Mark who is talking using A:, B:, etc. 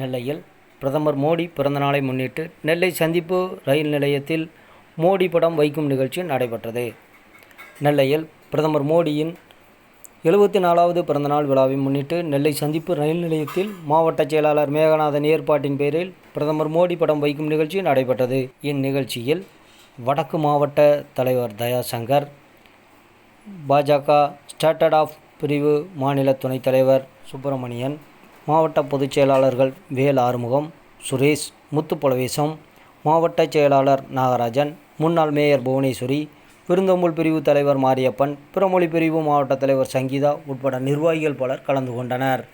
A: நெல்லையில் பிரதமர் மோடி பிறந்தநாளை முன்னிட்டு நெல்லை சந்திப்பு ரயில் நிலையத்தில் மோடி படம் வைக்கும் நிகழ்ச்சி நடைபெற்றது. நெல்லையில் பிரதமர் மோடியின் எழுபத்தி நாலாவது பிறந்தநாள் விழாவை முன்னிட்டு நெல்லை சந்திப்பு ரயில் நிலையத்தில் மாவட்ட செயலாளர் மேகநாதன் ஏற்பாட்டின் பேரில் பிரதமர் மோடி படம் வைக்கும் நிகழ்ச்சி நடைபெற்றது. இந்நிகழ்ச்சியில் வடக்கு மாவட்ட தலைவர் தயாசங்கர் பாஜக ஸ்டார்டட் ஆஃப் பிரிவு மாநில துணைத் தலைவர் சுப்பிரமணியன் மாவட்ட பொதுச் செயலாளர்கள் வேல் ஆறுமுகம் சுரேஷ் முத்துப்பலவேசம் மாவட்ட செயலாளர் நாகராஜன் முன்னாள் மேயர் புவனேஸ்வரி விருந்தோம்பல் பிரிவு தலைவர் மாரியப்பன் பிறமொழி பிரிவு மாவட்ட தலைவர் சங்கீதா உட்பட நிர்வாகிகள் பலர் கலந்து கொண்டனர்.